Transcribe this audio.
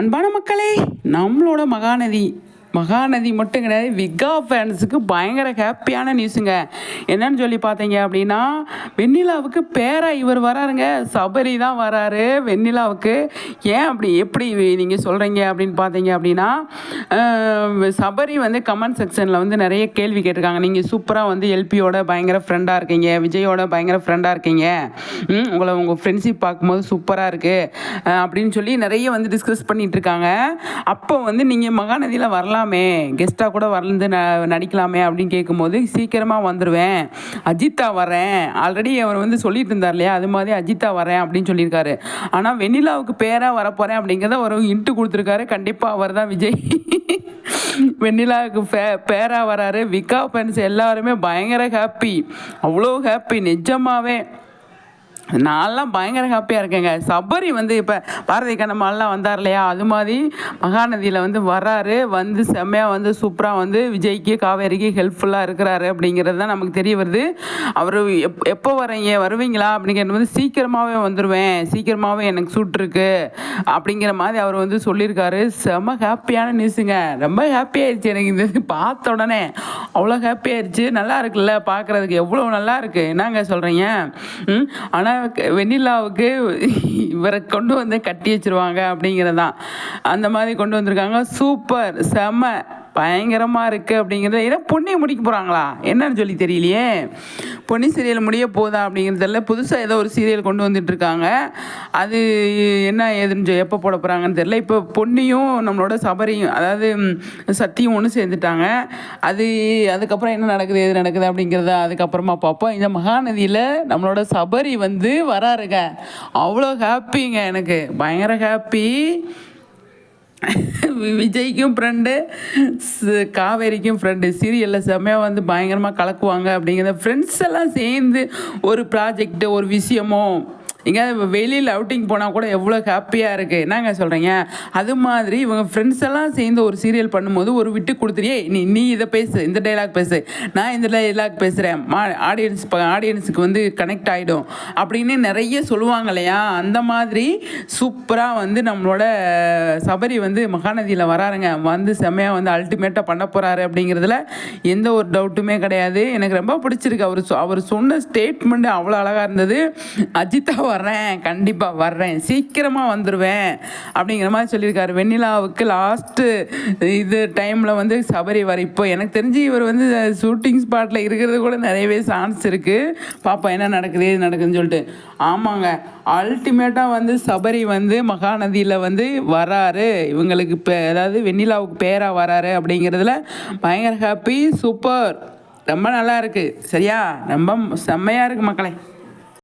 அன்பான மக்களே நம்மளோட மகாநதி மகாநதி மட்டும் கிடையாது விகா ஃபேன்ஸுக்கு பயங்கர ஹாப்பியான நியூஸுங்க என்னன்னு சொல்லி பார்த்தீங்க அப்படின்னா வெண்ணிலாவுக்கு பேரா இவர் வராருங்க. சபரி தான் வராரு வெண்ணிலாவுக்கு. ஏன் அப்படி எப்படி நீங்கள் சொல்கிறீங்க அப்படின்னு பார்த்தீங்க அப்படின்னா சபரி வந்து கமெண்ட் செக்ஷனில் வந்து நிறைய கேள்வி கேட்டிருக்காங்க. நீங்கள் சூப்பராக வந்து எல்பியோட பயங்கர ஃப்ரெண்டாக இருக்கீங்க. விஜயோட பயங்கர ஃப்ரெண்டாக இருக்கீங்க. உங்களை உங்கள் ஃப்ரெண்ட்ஷிப் பார்க்கும்போது சூப்பராக இருக்குது அப்படின்னு சொல்லி நிறைய வந்து டிஸ்கஸ் பண்ணிகிட்ருக்காங்க இருக்காங்க. அப்போ வந்து நீங்கள் மகாநதியில் வரலாம் கெஸ்ட்டாக கூட வரலேருந்து ந நடிக்கலாமே அப்படின்னு கேட்கும்போது சீக்கிரமாக வந்துடுவேன் அஜித்தா வரேன். ஆல்ரெடி அவர் வந்து சொல்லிட்டு இருந்தார் இல்லையா? அது மாதிரி அஜித்தா வரேன் அப்படின்னு சொல்லியிருக்காரு. ஆனால் வெண்ணிலாவுக்கு பேராக வரப்போகிறேன் அப்படிங்கிறத ஒரு இன்ட்டு கொடுத்துருக்காரு. கண்டிப்பாக அவர் தான் விஜய். வெண்ணிலாவுக்கு பே பேராக வராரு. விகா ஃபேன்ஸ் எல்லாருமே பயங்கர ஹாப்பி அவ்வளோ ஹாப்பி நிஜமாவே. நான்லாம் பயங்கர ஹாப்பியாக இருக்கேங்க. சபரி வந்து இப்போ பாரதி கண்ணம்மாலாம் வந்தார் இல்லையா? அது மாதிரி மகாநதியில் வந்து வராரு வந்து செம்மையாக வந்து சூப்பராக வந்து விஜய்க்கு காவேரிக்கு ஹெல்ப்ஃபுல்லாக இருக்கிறாரு அப்படிங்கிறது தான் நமக்கு தெரிய வருது. அவர் எப் எப்போ வரீங்க? வருவீங்களா? அப்படிங்கிறது வந்து சீக்கிரமாகவே வந்துடுவேன் சீக்கிரமாகவே எனக்கு சூட் இருக்கு. அப்படிங்கிற மாதிரி அவர் வந்து சொல்லியிருக்காரு. செம்ம ஹாப்பியான நியூஸுங்க ரொம்ப ஹாப்பியாகிடுச்சு எனக்கு இந்த இது பார்த்த உடனே. அவ்வளோ ஹாப்பியாகிடுச்சு நல்லா இருக்குல்ல? பார்க்குறதுக்கு எவ்வளோ நல்லா இருக்குது என்னங்க சொல்கிறீங்க ஆனால் வெண்ணிலாவுக்கு இவரை கொண்டு வந்து கட்டி வச்சுருவாங்க அப்படிங்கிறதான். அந்த மாதிரி கொண்டு வந்திருக்காங்க. சூப்பர். செம்ம பயங்கரமாக இருக்குது அப்படிங்கிறத ஏன்னா பொன்னியை முடிக்க போகிறாங்களா என்னன்னு சொல்லி தெரியலையே. பொன்னி சீரியல் முடிய போதா அப்படிங்கிறதுல புதுசாக ஏதோ ஒரு சீரியல் கொண்டு வந்துட்டுருக்காங்க அது என்ன ஏதுன்னு எப்போ போட போகிறாங்கன்னு தெரில இப்போ பொன்னியும் நம்மளோட சபரியும் அதாவது சத்தியும் ஒன்று சேர்ந்துட்டாங்க. அது அதுக்கப்புறம் என்ன நடக்குது எது நடக்குது அப்படிங்கிறத அதுக்கப்புறமா பார்ப்போம். இந்த மகாநதியில் நம்மளோட சபரி வந்து வராருங்க. அவ்வளோ ஹாப்பிங்க எனக்கு. பயங்கர ஹாப்பி விஜய்க்கும் ஃப்ரெண்டு காவேரிக்கும் ஃப்ரெண்டு சீரியலில் செம்மையாக வந்து பயங்கரமாக கலக்குவாங்க அப்படிங்கிற ஃப்ரெண்ட்ஸ் எல்லாம் சேர்ந்து ஒரு ப்ராஜெக்ட்டு ஒரு விஷயமோ எங்கேயாவது வெளியில் அவுட்டிங் போனால் கூட எவ்வளோ ஹாப்பியாக இருக்குது என்னங்க சொல்கிறீங்க அது மாதிரி இவங்க ஃப்ரெண்ட்ஸ் எல்லாம் சேர்ந்து ஒரு சீரியல் பண்ணும்போது ஒரு விட்டு கொடுத்துறியே நீ நீ இதை பேசு இந்த டைலாக் பேசு. நான் இந்த டைலாக் பேசுகிறேன் மா ஆடியன்ஸ் ஆடியன்ஸுக்கு வந்து கனெக்ட் ஆகிடும் அப்படின்னு நிறைய சொல்லுவாங்க இல்லையா? அந்த மாதிரி சூப்பராக வந்து நம்மளோட சபரி வந்து மகாநதியில் வராருங்க. வந்து செம்மையாக வந்து அல்டிமேட்டாக பண்ண போகிறாரு அப்படிங்கிறதுல எந்த ஒரு டவுட்டுமே கிடையாது. எனக்கு ரொம்ப பிடிச்சிருக்கு. அவர் சொ- அவர் சொன்ன ஸ்டேட்மெண்ட் அவ்வளோ அழகாக இருந்தது. அஜித்தா வர்றேன் கண்டிப்பாக வர்றேன் சீக்கிரமாக வந்துடுவேன் அப்படிங்கிற மாதிரி சொல்லியிருக்காரு. வெண்ணிலாவுக்கு லாஸ்ட்டு இது டைமில் வந்து சபரி வர இப்போ எனக்கு தெரிஞ்சு இவர் வந்து ஷூட்டிங் ஸ்பாட்டில் இருக்கிறது கூட நிறையவே சான்ஸ் இருக்குது பாப்பா என்ன நடக்குது ஏது நடக்குதுன்னு சொல்லிட்டு. ஆமாங்க அல்டிமேட்டாக வந்து சபரி வந்து மகாநதியில் வந்து வராரு. இவங்களுக்கு இப்போ அதாவது வெண்ணிலாவுக்கு பேராக வராரு அப்படிங்கிறதுல பயங்கர ஹாப்பி சூப்பர் ரொம்ப நல்லா இருக்குது சரியா? ரொம்ப செம்மையாக இருக்குது மக்களே.